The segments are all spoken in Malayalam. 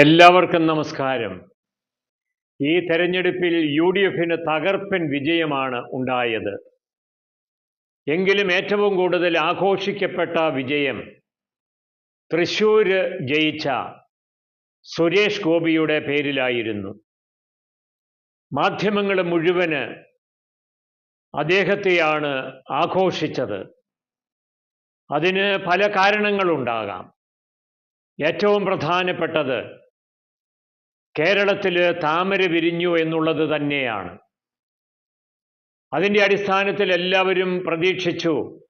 എല്ലാവർക്കും നമസ്കാരം. ഈ തെരഞ്ഞെടുപ്പിൽ യു ഡി എഫിന് തകർപ്പൻ വിജയമാണ് ഉണ്ടായത്. എങ്കിലും ഏറ്റവും കൂടുതൽ ആഘോഷിക്കപ്പെട്ട വിജയം തൃശൂര് ജയിച്ച സുരേഷ് ഗോപിയുടെ പേരിലായിരുന്നു. മാധ്യമങ്ങൾ മുഴുവൻ അദ്ദേഹത്തെയാണ് ആഘോഷിച്ചത്. അതിന് പല കാരണങ്ങളുണ്ടാകാം. ഏറ്റവും പ്രധാനപ്പെട്ടത് കേരളത്തിൽ താമര വിരിഞ്ഞു എന്നുള്ളത് തന്നെയാണ്. അതിന്റെ അടിസ്ഥാനത്തിൽ എല്ലാവരും പ്രതീക്ഷിച്ചു.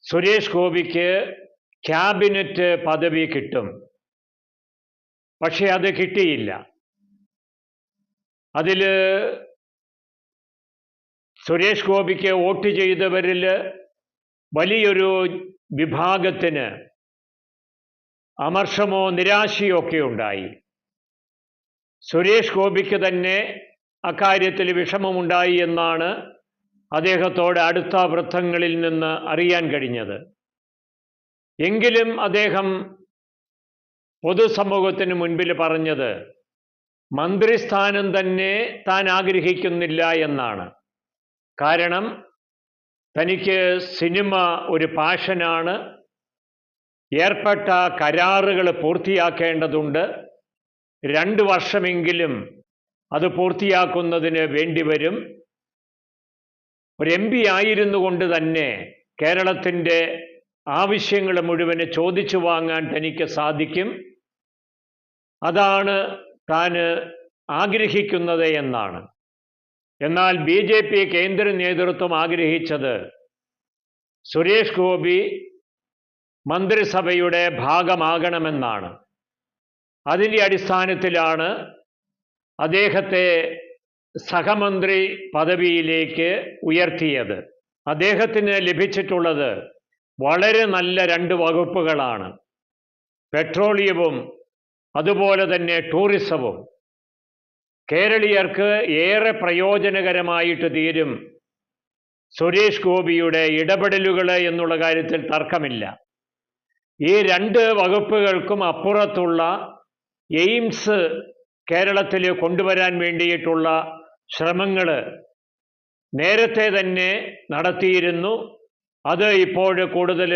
സുരേഷ് ഗോപിക്ക് ക്യാബിനറ്റ് പദവി കിട്ടും. പക്ഷെ അത് കിട്ടിയില്ല. അതിൽ സുരേഷ് ഗോപിക്ക് വോട്ട് ചെയ്തവരിൽ വലിയൊരു വിഭാഗത്തിന് അമർഷമോ നിരാശയോ ഒക്കെ ഉണ്ടായി. സുരേഷ് ഗോപിക്ക് തന്നെ അക്കാര്യത്തിൽ വിഷമമുണ്ടായി എന്നാണ് അദ്ദേഹത്തോട് അടുത്ത വൃത്തങ്ങളിൽ നിന്ന് അറിയാൻ കഴിഞ്ഞത്. എങ്കിലും അദ്ദേഹം പൊതുസമൂഹത്തിന് മുൻപിൽ പറഞ്ഞത് മന്ത്രിസ്ഥാനം തന്നെ താൻ ആഗ്രഹിക്കുന്നില്ല എന്നാണ്. കാരണം തനിക്ക് സിനിമ ഒരു പാഷനാണ്. ഏർപ്പെട്ട കരാറുകൾ പൂർത്തിയാക്കേണ്ടതുണ്ട്. രണ്ട് വർഷമെങ്കിലും അത് പൂർത്തിയാക്കുന്നതിന് വേണ്ടിവരും ഒരു എം പി ആയിരുന്നു കൊണ്ട് തന്നെ കേരളത്തിന്റെ ആവശ്യങ്ങൾ മുഴുവൻ ചോദിച്ചു വാങ്ങാൻ തനിക്ക് സാധിക്കും. അതാണ് താൻ ആഗ്രഹിക്കുന്നത് എന്നാണ്. എന്നാൽ ബി ജെ പി കേന്ദ്ര നേതൃത്വം ആഗ്രഹിച്ചത് സുരേഷ് ഗോപി മന്ത്രിസഭയുടെ ഭാഗമാകണമെന്നാണ്. അതിന്റെ അടിസ്ഥാനത്തിലാണ് അദ്ദേഹത്തെ സഹമന്ത്രി പദവിയിലേക്ക് ഉയർത്തിയത്. അദ്ദേഹത്തിന് ലഭിച്ചിട്ടുള്ളത് വളരെ നല്ല രണ്ട് വകുപ്പുകളാണ്. പെട്രോളിയവും അതുപോലെ തന്നെ ടൂറിസവും. കേരളീയർക്ക് ഏറെ പ്രയോജനകരമായിട്ട് തീരും സുരേഷ് ഗോപിയുടെ ഇടപെടലുകൾ എന്നുള്ള കാര്യത്തിൽ തർക്കമില്ല. ഈ രണ്ട് വകുപ്പുകൾക്കും അപ്പുറത്തുള്ള എയിംസ് കേരളത്തിൽ കൊണ്ടുവരാൻ വേണ്ടിയിട്ടുള്ള ശ്രമങ്ങൾ നേരത്തെ തന്നെ നടത്തിയിരുന്നു. അത് ഇപ്പോൾ കൂടുതൽ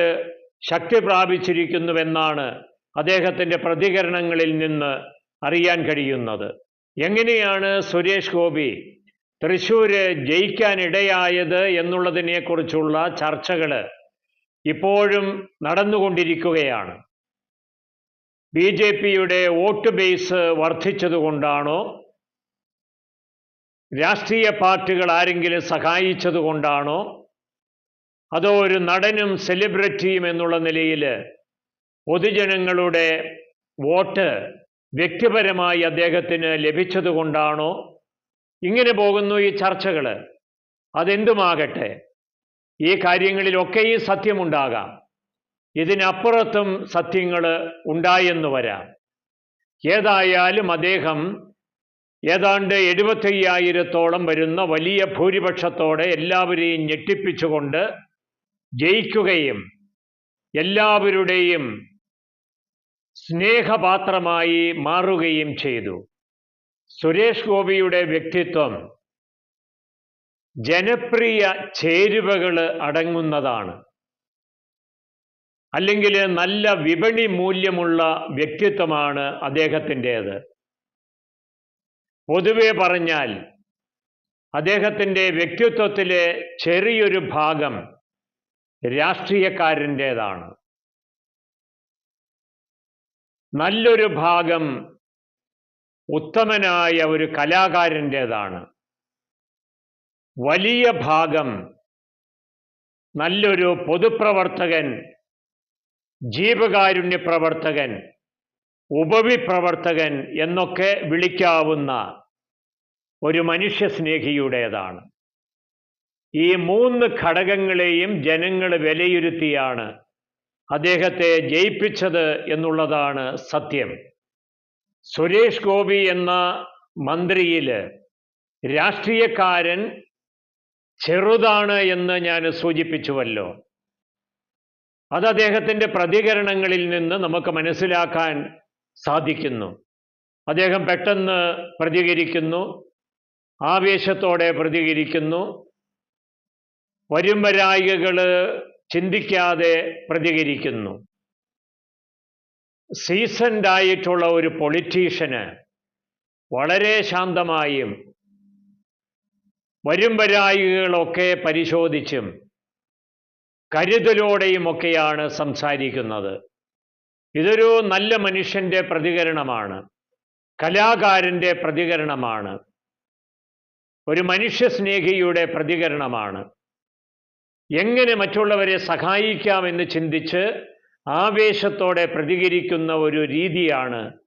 ശക്തി പ്രാപിച്ചിരിക്കുന്നുവെന്നാണ് അദ്ദേഹത്തിന്റെ പ്രതികരണങ്ങളിൽ നിന്ന് അറിയാൻ കഴിയുന്നത്. എങ്ങനെയാണ് സുരേഷ് ഗോപി തൃശ്ശൂർ ജയിക്കാനിടയായത് എന്നുള്ളതിനെക്കുറിച്ചുള്ള ചർച്ചകൾ ഇപ്പോഴും നടന്നുകൊണ്ടിരിക്കുകയാണ്. ബി ജെ പിയുടെ വോട്ട് ബേസ് വർദ്ധിച്ചതുകൊണ്ടാണോ? രാഷ്ട്രീയ പാർട്ടികൾ ആരെങ്കിലും സഹായിച്ചതുകൊണ്ടാണോ? അതോ ഒരു നടനും സെലിബ്രിറ്റിയും എന്നുള്ള നിലയിൽ പൊതുജനങ്ങളുടെ വോട്ട് വ്യക്തിപരമായി അദ്ദേഹത്തിന് ലഭിച്ചതുകൊണ്ടാണോ? ഇങ്ങനെ പോകുന്നു ഈ ചർച്ചകൾ അതെന്തുമാകട്ടെ? ഈ കാര്യങ്ങളിലൊക്കെയും സത്യമുണ്ടാകാം. ഇതിനപ്പുറത്തും സത്യങ്ങൾ ഉണ്ടായെന്ന് വരാം. ഏതായാലും അദ്ദേഹം ഏതാണ്ട് എഴുപത്തയ്യായിരത്തോളം വരുന്ന വലിയ ഭൂരിപക്ഷത്തോടെ എല്ലാവരെയും ഞെട്ടിപ്പിച്ചുകൊണ്ട് ജയിക്കുകയും എല്ലാവരുടെയും സ്നേഹപാത്രമായി മാറുകയും ചെയ്തു. സുരേഷ് ഗോപിയുടെ വ്യക്തിത്വം ജനപ്രിയ ചേരുവകൾ അടങ്ങുന്നതാണ്. അല്ലെങ്കിൽ നല്ല വിപണി മൂല്യമുള്ള വ്യക്തിത്വമാണ് അദ്ദേഹത്തിന്റേത്. പൊതുവെ പറഞ്ഞാൽ അദ്ദേഹത്തിന്റെ വ്യക്തിത്വത്തിലെ ചെറിയൊരു ഭാഗം രാഷ്ട്രീയക്കാരന്റേതാണ്. നല്ലൊരു ഭാഗം ഉത്തമനായ ഒരു കലാകാരന്റേതാണ്. വലിയ ഭാഗം നല്ലൊരു പൊതുപ്രവർത്തകൻ ജീവകാരുണ്യ പ്രവർത്തകൻ ഉപവിപ്രവർത്തകൻ എന്നൊക്കെ വിളിക്കാവുന്ന ഒരു മനുഷ്യ സ്നേഹിയുടേതാണ് ഈ മൂന്ന് ഘടകങ്ങളെയും ജനങ്ങൾ വിലയിരുത്തിയാണ് അദ്ദേഹത്തെ ജയിപ്പിച്ചത് എന്നുള്ളതാണ് സത്യം. സുരേഷ് ഗോപി എന്ന മന്ത്രിയിൽ രാഷ്ട്രീയക്കാരൻ ചെറുതാണ് എന്ന് ഞാൻ സൂചിപ്പിച്ചുവല്ലോ. അത് അദ്ദേഹത്തിന്റെ പ്രതികരണങ്ങളിൽ നിന്ന് നമുക്ക് മനസ്സിലാക്കാൻ സാധിക്കുന്നു. അദ്ദേഹം പെട്ടെന്ന് പ്രതികരിക്കുന്നു ആവേശത്തോടെ പ്രതികരിക്കുന്നു വരുംവരായികൾ ചിന്തിക്കാതെ പ്രതികരിക്കുന്നു. സീസൻഡായിട്ടുള്ള ഒരു പൊളിറ്റീഷ്യന് വളരെ ശാന്തമായും വരുംവരായികളൊക്കെ പരിശോധിച്ചും കരുതലോടെയുമൊക്കെയാണ് സംസാരിക്കുന്നത്. ഇതൊരു നല്ല മനുഷ്യന്റെ പ്രതികരണമാണ്. കലാകാരന്റെ പ്രതികരണമാണ്. ഒരു മനുഷ്യസ്നേഹിയുടെ പ്രതികരണമാണ്. എങ്ങനെ മറ്റുള്ളവരെ സഹായിക്കാമെന്ന് ചിന്തിച്ച് ആവേശത്തോടെ പ്രതികരിക്കുന്ന ഒരു രീതിയാണ്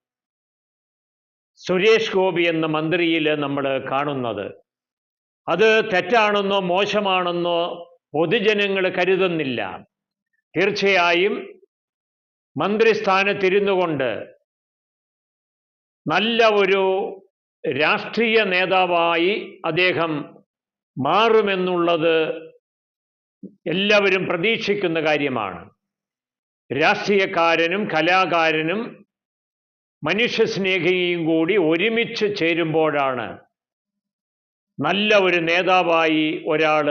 സുരേഷ് ഗോപി എന്ന മന്ത്രിയിൽ നമ്മൾ കാണുന്നത്. അത് തെറ്റാണെന്നോ മോശമാണെന്നോ പൊതുജനങ്ങൾ കരുതുന്നില്ല. തീർച്ചയായും മന്ത്രിസ്ഥാനത്തിരുന്നു കൊണ്ട് നല്ല ഒരു രാഷ്ട്രീയ നേതാവായി അദ്ദേഹം മാറുമെന്നുള്ളത് എല്ലാവരും പ്രതീക്ഷിക്കുന്ന കാര്യമാണ്. രാഷ്ട്രീയക്കാരനും കലാകാരനും മനുഷ്യസ്നേഹിയും കൂടി ഒരുമിച്ച് ചേരുമ്പോഴാണ് നല്ല ഒരു നേതാവായി ഒരാൾ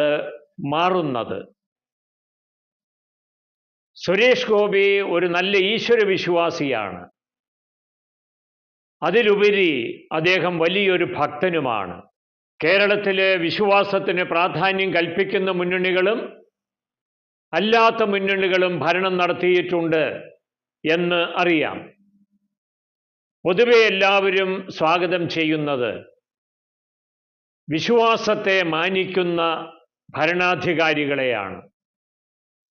മാറുന്നത്. സുരേഷ് ഗോപി ഒരു നല്ല ഈശ്വര വിശ്വാസിയാണ് അതിലുപരി അദ്ദേഹം വലിയൊരു ഭക്തനുമാണ്. കേരളത്തിലെ വിശ്വാസത്തിന് പ്രാധാന്യം കൽപ്പിക്കുന്ന മുന്നണികളും അല്ലാത്ത മുന്നണികളും ഭരണം നടത്തിയിട്ടുണ്ട് എന്ന് അറിയാം. പൊതുവെ എല്ലാവരും സ്വാഗതം ചെയ്യുന്നത് വിശ്വാസത്തെ മാനിക്കുന്ന ഭരണാധികാരികളെയാണ്.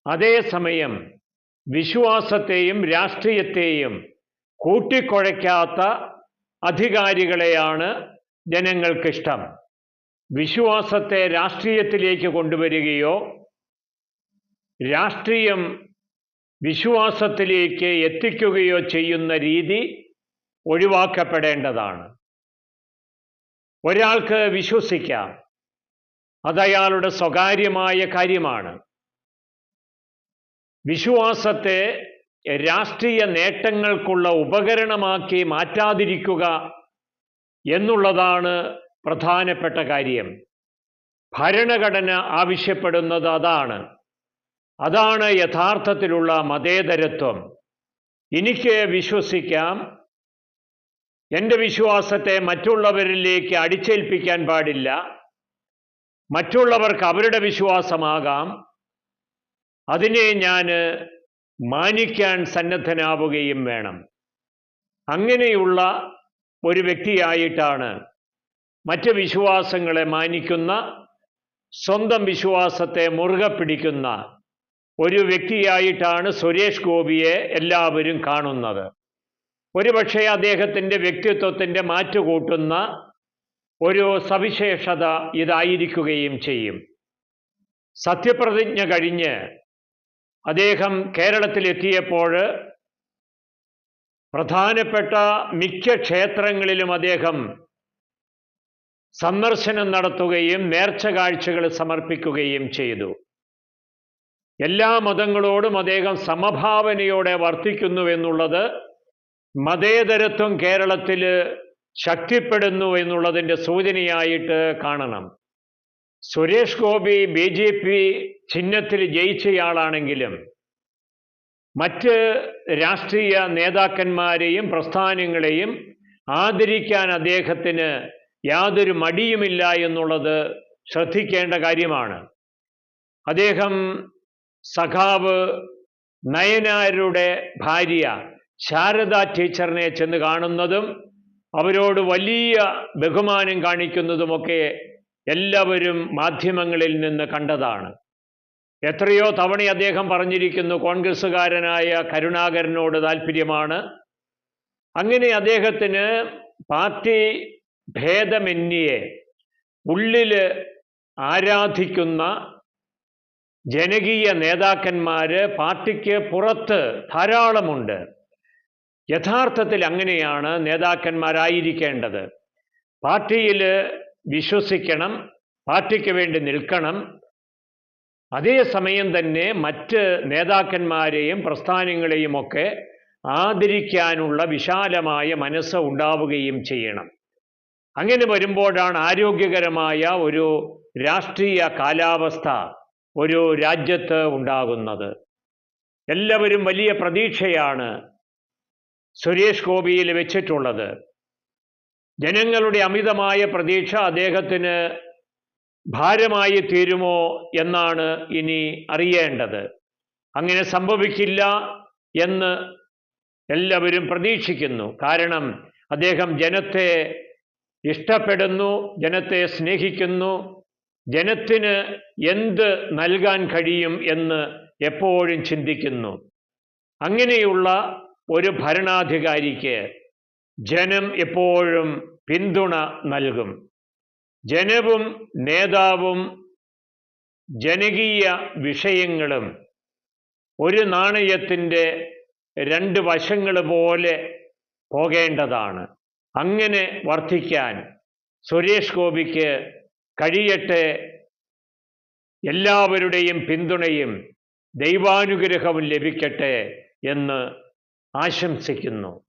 അതേസമയം വിശ്വാസത്തെയും രാഷ്ട്രീയത്തെയും കൂട്ടിക്കുഴയ്ക്കാത്ത അധികാരികളെയാണ് ജനങ്ങൾക്കിഷ്ടം. വിശ്വാസത്തെ രാഷ്ട്രീയത്തിലേക്ക് കൊണ്ടുവരികയോ രാഷ്ട്രീയം വിശ്വാസത്തിലേക്ക് എത്തിക്കുകയോ ചെയ്യുന്ന രീതി ഒഴിവാക്കപ്പെടേണ്ടതാണ്. ഒരാൾക്ക് വിശ്വസിക്കാം. അതയാളുടെ സ്വകാര്യമായ കാര്യമാണ്. വിശ്വാസത്തെ രാഷ്ട്രീയ നേട്ടങ്ങൾക്കുള്ള ഉപകരണമാക്കി മാറ്റാതിരിക്കുക എന്നുള്ളതാണ് പ്രധാനപ്പെട്ട കാര്യം. ഭരണഘടന ആവശ്യപ്പെടുന്നത് അതാണ്. അതാണ് യഥാർത്ഥത്തിലുള്ള മതേതരത്വം. എനിക്ക് വിശ്വസിക്കാം. എന്റെ വിശ്വാസത്തെ മറ്റുള്ളവരിലേക്ക് അടിച്ചേൽപ്പിക്കാൻ പാടില്ല. മറ്റുള്ളവർക്ക് അവരുടെ വിശ്വാസമാകാം. അതിനെ ഞാൻ മാനിക്കാൻ സന്നദ്ധനാവുകയും വേണം. അങ്ങനെയുള്ള ഒരു വ്യക്തിയായിട്ടാണ് മറ്റ് വിശ്വാസങ്ങളെ മാനിക്കുന്ന സ്വന്തം വിശ്വാസത്തെ മുറുകെ പിടിക്കുന്ന ഒരു വ്യക്തിയായിട്ടാണ് സുരേഷ് ഗോപിയെ എല്ലാവരും കാണുന്നത്. ഒരുപക്ഷെ അദ്ദേഹത്തിന്റെ വ്യക്തിത്വത്തിന്റെ മാറ്റുകൂട്ടുന്ന ഒരു സവിശേഷത ഇതായിരിക്കുകയും ചെയ്യും. സത്യപ്രതിജ്ഞ കഴിഞ്ഞ് അദ്ദേഹം കേരളത്തിലെത്തിയപ്പോൾ പ്രധാനപ്പെട്ട മിക്ക ക്ഷേത്രങ്ങളിലും അദ്ദേഹം സന്ദർശനം നടത്തുകയും നേർച്ച കാഴ്ചകൾ സമർപ്പിക്കുകയും ചെയ്തു. എല്ലാ മതങ്ങളോടും അദ്ദേഹം സമഭാവനയോടെ വർത്തിക്കുന്നു എന്നുള്ളത് മതേതരത്വം കേരളത്തിൽ ശക്തിപ്പെടുന്നു എന്നുള്ളതിന്റെ സൂചനയായിട്ട് കാണണം. Suresh Gopi B J P ചിഹ്നത്തിൽ ജയിച്ചയാളാണെങ്കിലും മറ്റ് രാഷ്ട്രീയ നേതാക്കന്മാരെയും പ്രസ്ഥാനങ്ങളെയും ആദരിക്കാൻ അദ്ദേഹത്തിന് യാതൊരു മടിയുമില്ല എന്നുള്ളത് ശ്രദ്ധിക്കേണ്ട കാര്യമാണ്. അദ്ദേഹം സഖാവ് നയനാരുടെ ഭാര്യ ശാരദ ടീച്ചറിനെ ചെന്ന് കാണുന്നതും അവരോട് വലിയ ബഹുമാനം കാണിക്കുന്നതുമൊക്കെ എല്ലാവരും മാധ്യമങ്ങളിൽ നിന്ന് കണ്ടതാണ്. എത്രയോ തവണ അദ്ദേഹം പറഞ്ഞിരിക്കുന്നു കോൺഗ്രസ്സുകാരനായ കരുണാകരനോട് താല്പര്യമാണ് അങ്ങനെ അദ്ദേഹത്തിന് പാർട്ടി ഭേദമെന്നിയെ ഉള്ളിൽ ആരാധിക്കുന്ന ജനകീയ നേതാക്കന്മാർ പാർട്ടിക്ക് പുറത്ത് ധാരാളമുണ്ട്. യഥാർത്ഥത്തിൽ അങ്ങനെയാണ് നേതാക്കന്മാരായിരിക്കേണ്ടത്. പാർട്ടിയിൽ വിശ്വസിക്കണം പാർട്ടിക്ക് വേണ്ടി നിൽക്കണം. അതേസമയം തന്നെ മറ്റ് നേതാക്കന്മാരെയും പ്രസ്ഥാനങ്ങളെയും ഒക്കെ ആദരിക്കാനുള്ള വിശാലമായ മനസ്സ് ഉണ്ടാവുകയും ചെയ്യണം. അങ്ങനെ വരുമ്പോഴാണ് ആരോഗ്യകരമായ ഒരു രാഷ്ട്രീയ കാലാവസ്ഥ ഒരു രാജ്യത്ത് ഉണ്ടാകുന്നത്. എല്ലാവരും വലിയ പ്രതീക്ഷയാണ് സുരേഷ് ഗോപിയിൽ വെച്ചിട്ടുള്ളത്. ജനങ്ങളുടെ അമിതമായ പ്രതീക്ഷ അദ്ദേഹത്തിന് ഭാരമായി തീരുമോ എന്നാണ് ഇനി അറിയേണ്ടത്. അങ്ങനെ സംഭവിക്കില്ല എന്ന് എല്ലാവരും പ്രതീക്ഷിക്കുന്നു. കാരണം അദ്ദേഹം ജനത്തെ ഇഷ്ടപ്പെടുന്നു ജനത്തെ സ്നേഹിക്കുന്നു. ജനത്തിന് എന്ത് നൽകാൻ കഴിയും എന്ന് എപ്പോഴും ചിന്തിക്കുന്നു. അങ്ങനെയുള്ള ഒരു ഭരണാധികാരിക്ക് ജനം എപ്പോഴും പിന്തുണ നൽകും. ജനവും നേതാവും ജനകീയ വിഷയങ്ങളും ഒരു നാണയത്തിന്റെ രണ്ട് വശങ്ങൾ പോലെ പോകേണ്ടതാണ്. അങ്ങനെ വർദ്ധിക്കാൻ സുരേഷ് ഗോപിക്ക് കഴിയട്ടെ എല്ലാവരുടെയും പിന്തുണയും ദൈവാനുഗ്രഹവും ലഭിക്കട്ടെ എന്ന് ആശംസിക്കുന്നു.